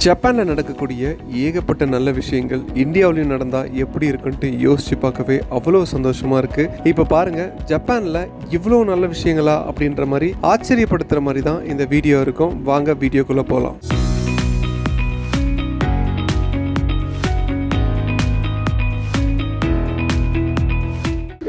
ஜப்பானில் நடக்கக்கூடிய ஏகப்பட்ட நல்ல விஷயங்கள் இந்தியாவிலையும் நடந்தால் எப்படி இருக்குன்ட்டு யோசிச்சு பார்க்கவே அவ்வளோ சந்தோஷமாக இருக்குது இப்போ பாருங்கள் ஜப்பானில் இவ்வளோ நல்ல விஷயங்களா அப்படின்ற மாதிரி ஆச்சரியப்படுத்துகிற மாதிரி தான் இந்த வீடியோ இருக்கும். வாங்க வீடியோக்குள்ளே போகலாம்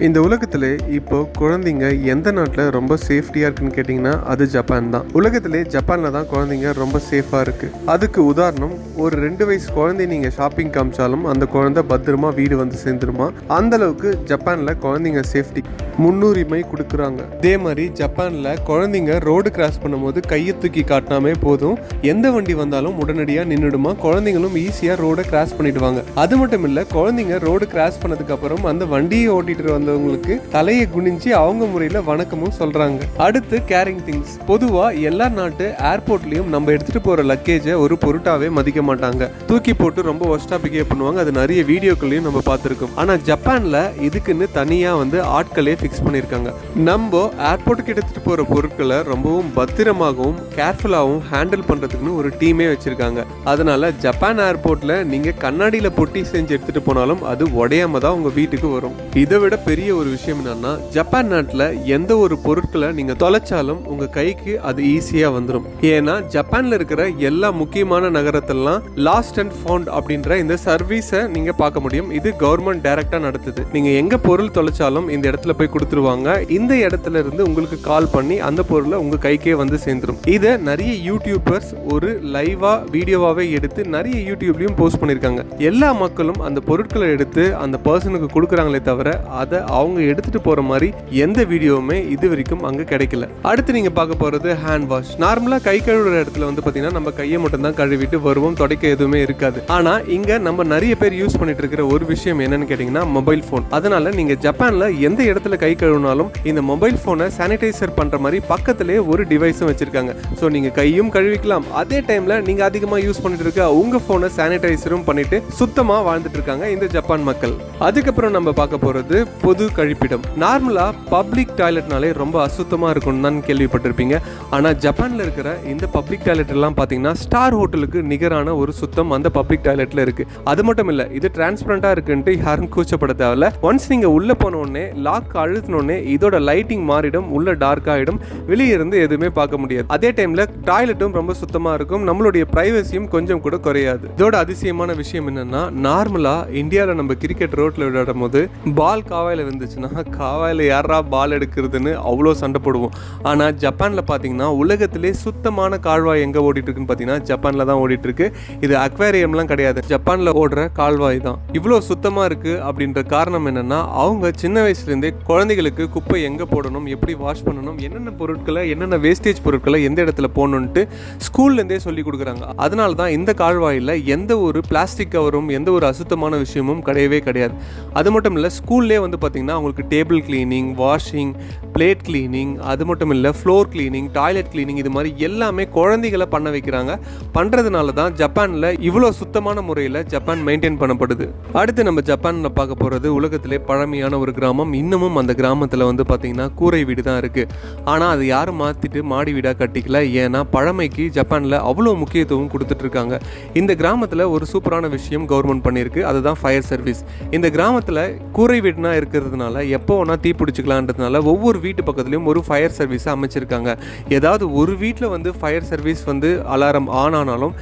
இந்த உலகத்தில் இப்போ குழந்தைங்க எந்த நாட்டில் ரொம்ப சேஃப்டியாக இருக்குன்னு கேட்டிங்கன்னா அது ஜப்பான் தான். உலகத்திலே ஜப்பானில் தான் குழந்தைங்க ரொம்ப சேஃபாக இருக்குது அதுக்கு உதாரணம் ஒரு ரெண்டு வயசு குழந்தை நீங்கள் ஷாப்பிங் காமிச்சாலும் அந்த குழந்தை பத்திரமா வீடு வந்து சேர்ந்துருமா? அந்த அளவுக்கு ஜப்பானில் குழந்தைங்க சேஃப்டி முன்னுரிமை கொடுக்குறாங்க. இதே மாதிரி ஜப்பானில் குழந்தைங்க ரோடு கிராஸ் பண்ணும்போது கையை தூக்கி காட்டினாமே போதும். எந்த வண்டி வந்தாலும் உடனடியாக நின்றுடுமா குழந்தைங்களும் ஈஸியாக ரோடை கிராஸ் பண்ணிடுவாங்க. அது மட்டும் இல்லை குழந்தைங்க ரோடு கிராஸ் பண்ணதுக்கப்புறம் அந்த வண்டியை ஓட்டிகிட்டு வந்த வந்தவங்களுக்கு தலையை குனிஞ்சு அவங்க முறையில் வணக்கமும் சொல்றாங்க. அடுத்து கேரிங் திங்ஸ் பொதுவாக எல்லா நாட்டு ஏர்போர்ட்லேயும் நம்ம எடுத்துகிட்டு போகிற லக்கேஜை ஒரு பொருட்டாவே மதிக்க மாட்டாங்க. தூக்கி போட்டு ரொம்ப ஒஸ்டா பிகேவ் பண்ணுவாங்க. அது நிறைய வீடியோக்களையும் நம்ம பார்த்துருக்கோம். ஆனால் ஜப்பானில் இதுக்குன்னு தனியாக வந்து ஆட்களே ஃபிக்ஸ் பண்ணியிருக்காங்க நம்ம ஏர்போர்ட்டுக்கு எடுத்துகிட்டு போகிற பொருட்களை ரொம்பவும் பத்திரமாகவும் கேர்ஃபுல்லாகவும் ஹேண்டில் பண்ணுறதுக்குன்னு ஒரு டீமே வச்சுருக்காங்க. அதனால ஜப்பான் ஏர்போர்ட்டில் நீங்கள் கண்ணாடியில் பொட்டி செஞ்சு எடுத்துகிட்டு போனாலும் அது உடையாம தான் உங்கள் வீட்டுக்கு வரும். இதை விட பெரிய பெரிய ஒரு விஷயம் என்னன்னா ஜப்பான் நாட்டில் எந்த ஒரு பொருட்களை நீங்க தொலைச்சாலும் உங்க கைக்கு அது ஈஸியா வந்துடும் ஏன்னா ஜப்பான்ல இருக்கிற எல்லா முக்கியமான நகரத்தெல்லாம் லாஸ்ட் அண்ட் ஃபவுண்ட் அப்படின்ற இந்த சர்வீஸை நீங்க பார்க்க முடியும். இது கவர்மெண்ட் டைரக்டா நடத்துது. நீங்க எங்க பொருள் தொலைச்சாலும் இந்த இடத்துல போய் கொடுத்துருவாங்க. இந்த இடத்துல இருந்து உங்களுக்கு கால் பண்ணி அந்த பொருளை உங்க கைக்கே வந்து சேர்ந்துரும். இதை நிறைய யூடியூபர்ஸ் ஒரு லைவா வீடியோவாவே எடுத்து நிறைய யூடியூப்லயும் போஸ்ட் பண்ணியிருக்காங்க எல்லா மக்களும் அந்த பொருட்களை எடுத்து அந்த பர்சனுக்கு கொடுக்குறாங்களே தவிர அதை அவங்க எடுத்துட்டு போற மாதிரி எந்த வீடியோவுமே இது வரைக்கும் அங்க கிடைக்கல. அடுத்து நீங்க பார்க்க போறது ஹேண்ட் வாஷ் நார்மலா கை கழுவுற இடத்துல வந்து பாத்தீங்கன்னா நம்ம கையை மட்டும் தான் கழுவிட்டு வருவோம் தொடக்க எதுவுமே இருக்காது. ஆனா இங்க நம்ம நிறைய பேர் யூஸ் பண்ணிட்டு இருக்கிற ஒரு விஷயம் என்னன்னு கேட்டீங்கன்னா மொபைல் ஃபோன் அதனால நீங்க ஜப்பான்ல எந்த இடத்துல கை கழுவினாலும் இந்த மொபைல் போனை சானிடைசர் பண்ற மாதிரி பக்கத்துலேயே ஒரு டிவைஸும் வச்சிருக்காங்க. ஸோ நீங்க கையும் கழுவிக்கலாம். அதே டைம்ல நீங்க அதிகமா யூஸ் பண்ணிட்டு இருக்க உங்க போனை சானிடைசரும் பண்ணிட்டு சுத்தமா வாழ்ந்துட்டு இருக்காங்க இந்த ஜப்பான் மக்கள். அதுக்கப்புறம் நம்ம பார்க்க போறது பொது கழிப்பிடம். நார்மலா பப்ளிக் டாய்லெட்னாலே ரொம்ப அசுத்தமாக இருக்கும்னு தான் கேள்விப்பட்டிருப்பீங்க. ஆனால் ஜப்பானில் இருக்கிற இந்த பப்ளிக் டாய்லெட் எல்லாம் பார்த்தீங்கன்னா ஸ்டார் ஹோட்டலுக்கு நிகரான ஒரு சுத்தம் அந்த பப்ளிக் டாய்லெட்டில் இருக்குது அது மட்டும் இல்லை இது டிரான்ஸ்பரண்டா இருக்குன்ட்டு யாரும் கூச்சப்பட தேவையில்ல. ஒன்ஸ் நீங்கள் உள்ளே போன உடனே லாக் அழுத்தினோடனே இதோட லைட்டிங் மாறிடும் உள்ள டார்க் ஆகிடும் வெளியே இருந்து எதுவுமே பார்க்க முடியாது. அதே டைம்ல டாய்லெட்டும் ரொம்ப சுத்தமாக இருக்கும். நம்மளுடைய ப்ரைவசியும் கொஞ்சம் கூட குறையாது. இதோட அதிசயமான விஷயம் என்னென்னா நார்மலாக இந்தியாவில் நம்ம கிரிக்கெட் ரோட்டில் விளையாடும் போது பால் காவாயில் இருந்துச்சுன்னா காவாயில் யாரா பால் எடுக்கிறதுன்னு அவ்வளோ சண்டை போடுவோம். ஆனால் ஜப்பானில் பார்த்தீங்கன்னா உலகத்திலே சுத்தமான கால்வாய் எங்கே ஓடிட்டுருக்குன்னு பார்த்தீங்கன்னா ஜப்பானில் தான் ஓடிட்டுருக்கு. இது அக்வேரியம்லாம் கிடையாது. ஜப்பானில் ஓடுற கால்வாய் தான். இவ்வளோ சுத்தமாக இருக்குது அப்படின்ற காரணம் என்னென்னா அவங்க சின்ன வயசுலேருந்தே குழந்தைகளுக்கு குப்பை எங்கே போடணும் எப்படி வாஷ் பண்ணணும் என்னென்ன பொருட்களை என்னென்ன வேஸ்டேஜ் பொருட்களை எந்த இடத்துல போடணுன்ட்டு ஸ்கூல்ல இருந்தே சொல்லி கொடுக்குறாங்க. அதனால தான் இந்த கால்வாயில் எந்த ஒரு பிளாஸ்டிக் கவரும் எந்த ஒரு அசுத்தமான விஷயமும் கிடையவே கிடையாது. அது மட்டும் இல்லை ஸ்கூல்லே வந்து பார்த்திங்கன்னா அவங்களுக்கு table cleaning washing plate cleaning அது மட்டும் இல்லை ஃப்ளோர் கிளீனிங் டாய்லெட் க்ளீனிங் இது மாதிரி எல்லாமே குழந்தைகளை பண்ண வைக்கிறாங்க. பண்ணுறதுனால தான் ஜப்பானில் இவ்வளோ சுத்தமான முறையில் ஜப்பான் மெயின்டைன் பண்ணப்படுது. அடுத்து நம்ம ஜப்பானில் பார்க்க போகிறது உலகத்திலே பழமையான ஒரு கிராமம். இன்னமும் அந்த கிராமத்தில் வந்து பார்த்தீங்கன்னா கூரை வீடு தான் இருக்குது ஆனால் அது யாரும் மாற்றிட்டு மாடி வீடாக கட்டிக்கல. ஏன்னா பழமைக்கு ஜப்பானில் அவ்வளோ முக்கியத்துவம் கொடுத்துட்டு இருக்காங்க. இந்த கிராமத்தில் ஒரு சூப்பரான விஷயம் கவர்மெண்ட் பண்ணியிருக்கு. அதுதான் ஃபயர் சர்வீஸ் இந்த கிராமத்தில் கூரை வீடுனா இருக்கிறதுனால எப்போ வேணா தீ பிடிச்சிக்கலான்றதுனால ஒவ்வொரு வீட்டு பக்கத்துலேயும் ஒரு ஃபயர் சர்வீஸை அமைச்சிருக்காங்க. ஏதாவது ஒரு வீட்டில் வந்து ஃபயர் சர்வீஸ் வந்து அலாரம் ஆன் ஆனாலும்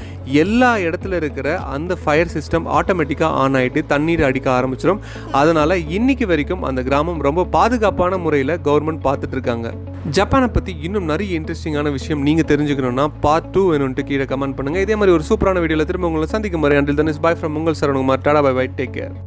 எல்லா இடத்துல இருக்கிற அந்த ஃபயர் சிஸ்டம் ஆட்டோமேட்டிக்காக ஆன் ஆகிட்டு தண்ணீர் அடிக்க ஆரம்பிச்சிடும் அதனால் இன்னைக்கு வரைக்கும் அந்த கிராமம் ரொம்ப பாதுகாப்பான முறையில் கவர்மெண்ட் பார்த்துட்ருக்காங்க ஜப்பானை பற்றி இன்னும் நிறைய இன்ட்ரெஸ்டிங்கான விஷயம் நீங்கள் தெரிஞ்சுக்கணும்னா பார்ட் டூ வேணும்ட்டு கீழே கமெண்ட் பண்ணுங்கள் இதே மாதிரி ஒரு சூப்பரான வீடியோவில் திரும்ப உங்களை சந்திக்கும் மாதிரி until then is bye from உங்கள் சரணுமார் tata bye bye take care